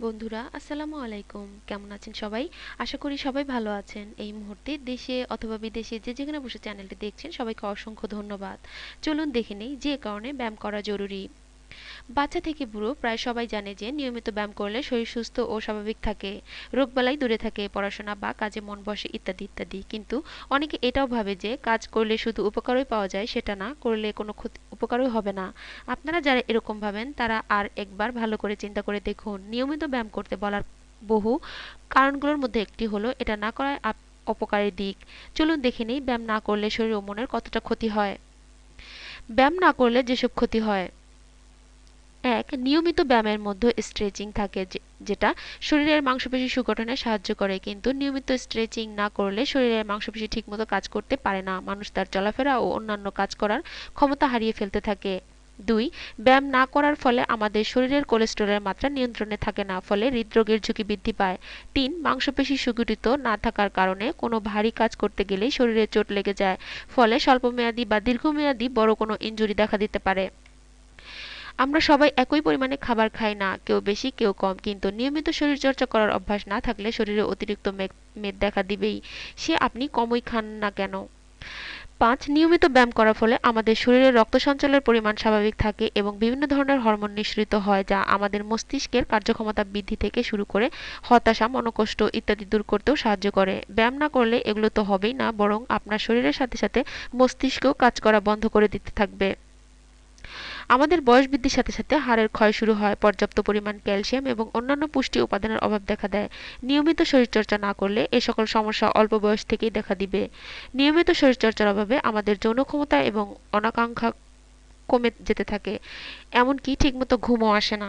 বন্ধুরা, আসসালামু আলাইকুম। কেমন আছেন সবাই? আশা করি সবাই ভালো আছেন। এই মুহূর্তে দেশে অথবা বিদেশে যে যেখানে বসে চ্যানেলটি দেখছেন, সবাইকে অসংখ্য ধন্যবাদ। চলুন দেখে নেই যে কারণে ব্যায়াম করা জরুরি। বাচ্চা থেকে বুড়ো প্রায় সবাই জানে যে নিয়মিত ব্যায়াম করলে শরীর সুস্থ ও স্বাভাবিক থাকে, রোগবালাই দূরে থাকে, পড়াশোনা বা কাজে মন বসে ইত্যাদি ইত্যাদি। কিন্তু অনেকে এটাও ভাবে যে কাজ করলে শুধু উপকারই পাওয়া যায় সেটা না, করলে কোনো ক্ষতি উপকারই হবে না। আপনারা যারা এরকম ভাবেন, তারা আর একবার ভালো করে চিন্তা করে দেখুন। নিয়মিত ব্যায়াম করতে বলার বহু কারণগুলোর মধ্যে একটি হলো, এটা না করার আপ- অপকারী দিক। চলুন দেখে নেই ব্যায়াম না করলে শরীর ও মনের কতটা ক্ষতি হয়। ব্যায়াম না করলে যেসব ক্ষতি হয় এক নিয়মিত ব্যায়ামের মধ্যে স্ট্রেচিং থাকে যেটা শরীরের মাংসপেশি সুগঠনে সাহায্য করে। কিন্তু নিয়মিত স্ট্রেচিং না করলে শরীরের মাংসপেশি ঠিকমতো কাজ করতে পারে না। মানুষ তার চলাফেরা ও অন্যান্য কাজ করার ক্ষমতা হারিয়ে ফেলতে থাকে। দুই, ব্যায়াম না করার ফলে আমাদের শরীরের কোলেস্টেরলের মাত্রা নিয়ন্ত্রণে থাকে না, ফলে হৃদরোগের ঝুঁকি বৃদ্ধি পায়। তিন, মাংসপেশি সুগঠিত না থাকার কারণে কোনো ভারী কাজ করতে গেলেই শরীরে চোট লেগে যায়, ফলে স্বল্পমেয়াদী বা দীর্ঘমেয়াদী বড় কোনো ইনজুরি দেখা দিতে পারে। আমরা সবাই একই পরিমাণে খাবার খাই না, কেউ বেশি, কেউ কম, কিন্তু নিয়মিত শরীরচর্চা করার অভ্যাস না থাকলে শরীরে অতিরিক্ত মেদ দেখা দিবেই। সে আপনি কমই খান না কেন? পাঁচ, নিয়মিত ব্যায়াম করার ফলে আমাদের শরীরে রক্ত সঞ্চালনের পরিমাণ স্বাভাবিক থাকে এবং বিভিন্ন ধরনের হরমোন নিঃসৃত হয়, যা আমাদের মস্তিষ্কের কার্যক্ষমতা বৃদ্ধি থেকে শুরু করে হতাশা, মনোকষ্ট ইত্যাদি দূর করতেও সাহায্য করে। ব্যায়াম না করলে এগুলো তো হবেই না, বরং আপনার শরীরের সাথে সাথে মস্তিষ্কও কাজ করা বন্ধ করে দিতে থাকবে। আমাদের বয়স বৃদ্ধির সাথে সাথে হাড়ের ক্ষয় শুরু হয়, পর্যাপ্ত পরিমাণ ক্যালসিয়াম এবং অন্যান্য পুষ্টি উপাদানের অভাব দেখা দেয়। নিয়মিত শরীরচর্চা না করলে এ সকল সমস্যা অল্প বয়স থেকেই দেখা দিবে। নিয়মিত শরীরচর্চার অভাবে আমাদের যৌন ক্ষমতা এবং অনাকাঙ্ক্ষা কমে যেতে থাকে। এমনকি ঠিকমতো ঘুমও আসে না।